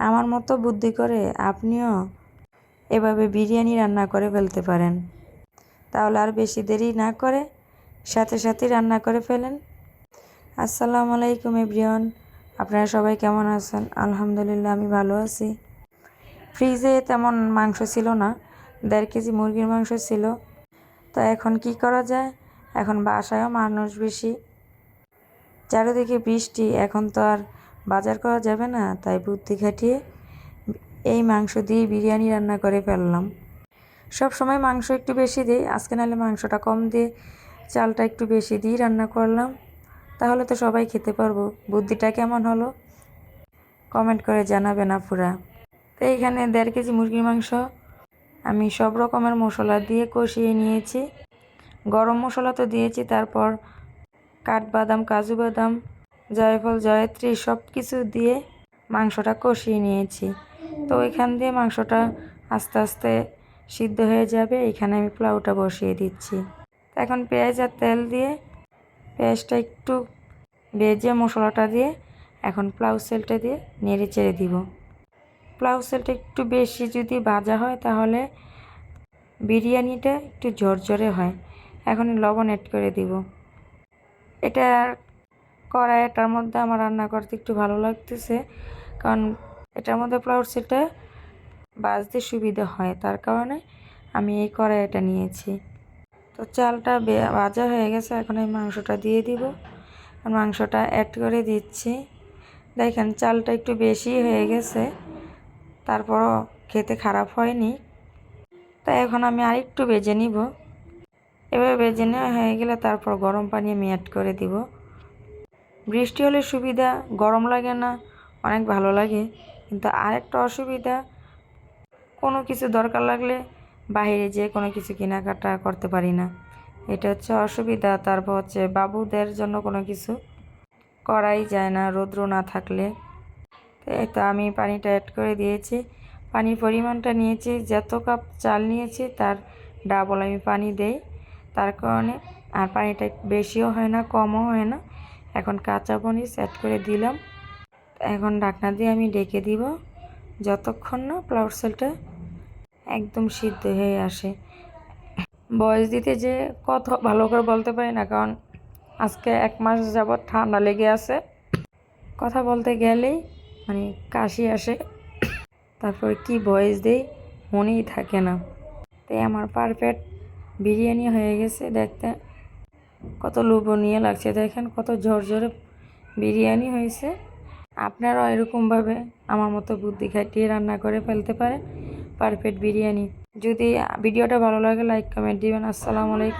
আমার মতো বুদ্ধি করে আপনিও এভাবে বিরিয়ানি রান্না করে ফেলতে পারেন। তাহলে আর বেশি দেরি না করে সাথে সাথে রান্না করে ফেলেন। আসসালামু আলাইকুম এভরিওয়ান, আপনারা সবাই কেমন আছেন? আলহামদুলিল্লাহ, আমি ভালো আছি। ফ্রিজে তেমন মাংস ছিল না, দেড় কেজি মুরগির মাংস ছিল। তো এখন কি করা যায়? এখন বাসায়ও মানুষ বেশি। চারিদিকে বৃষ্টি, এখন তো আর বাজার করা যাবে না, তাই বুদ্ধি খাটিয়ে এই মাংস দিয়ে বিরিয়ানি রান্না করে ফেললাম। সব সময় মাংস একটু বেশি দিই, আজকে নাহলে মাংসটা কম দিয়ে চালটা একটু বেশি দিয়ে রান্না করলাম। তাহলে তো সবাই খেতে পারব। বুদ্ধিটা কেমন হলো? কমেন্ট করে জানাবেন আপুরা। তো এইখানে দেড় কেজি মুরগির মাংস। আমি সব রকমের মশলা দিয়ে কষিয়ে নিয়েছি। গরম মশলা তো দিয়েছি, তারপর কাঠবাদাম, কাজু বাদাম জয়ফল, জয়ত্রী সব কিছু দিয়ে মাংসটা কষিয়ে নিয়েছি। তো ওইখান দিয়ে মাংসটা আস্তে আস্তে সিদ্ধ হয়ে যাবে, এখানে আমি পোলাওটা বসিয়ে দিচ্ছি। এখন পেঁয়াজ আর তেল দিয়ে পেঁয়াজটা একটু ভেজে মশলাটা দিয়ে এখন পোলাও সেলটা দিয়ে নেড়ে চেড়ে দিব। পোলাও সেলটা একটু বেশি যদি ভাজা হয় তাহলে বিরিয়ানিটা একটু ঝরঝরে হয়। এখন লবণ অ্যাড করে দিব। এটা কড়াইটার মধ্যে আমার রান্না করতে একটু ভালো লাগতেছে। কারণ এটার মধ্যে ফ্লাওয়ার সেলটা বাজতে সুবিধা হয়, তার কারণে আমি এই কড়াইটা নিয়েছি। তো চালটা ভাজা হয়ে গেছে, এখন এই মাংসটা দিয়ে দিব। আর মাংসটা অ্যাড করে দিচ্ছি। দেখেন চালটা একটু বেশি হয়ে গেছে, তারপরও খেতে খারাপ হয়নি। তাই এখন আমি আরেকটু বেজে নিব। এভাবে বেজে নেওয়া হয়ে গেলে তারপর গরম পানি আমি অ্যাড করে দিব। বৃষ্টি হলে সুবিধা, গরম লাগে না, অনেক ভালো লাগে। কিন্তু আরেকটা অসুবিধা, কোনো কিছু দরকার লাগলে বাইরে যেয়ে কোনো কিছু কেনাকাটা করতে পারি না। এটা হচ্ছে অসুবিধা। তারপর হচ্ছে বাবুদের জন্য কোনো কিছু করাই যায় না, রৌদ্র না থাকলে। তো আমি পানিটা অ্যাড করে দিয়েছি। পানির পরিমাণটা নিয়েছি, যত কাপ চাল নিয়েছি তার ডাবল আমি পানি দেই। তার কারণে আর পানিটা বেশিও হয় না, কমও হয় না। এখন কাঁচা পনির অ্যাড করে দিলাম। এখন ঢাকনা দিয়ে আমি ডেকে দিব, যতক্ষণ না ফ্লাওয়ার সেলটা একদম সিদ্ধ হয়ে আসে। বয়স দিতে যে কত ভালো করে বলতে পারি না, কারণ আজকে এক মাস যাবৎ ঠান্ডা লেগে আছে। কথা বলতে গেলেই মানে কাশি আসে। তারপর কি ভয়েস দেই মনেই থাকে না। তাই আমার পারফেক্ট বিরিয়ানি হয়ে গেছে দেখতে। কত লোভনীয় লাগছে। দেখেন কত ঝরঝরে বিরিয়ানি হয়েছে। আপনারাও এরকমভাবে আমার মতো বুদ্ধি খাটিয়ে রান্না করে ফেলতে পারে পারফেক্ট বিরিয়ানি। যদি ভিডিওটা ভালো লাগে লাইক কমেন্ট দিবেন। আসসালামু আলাইকুম।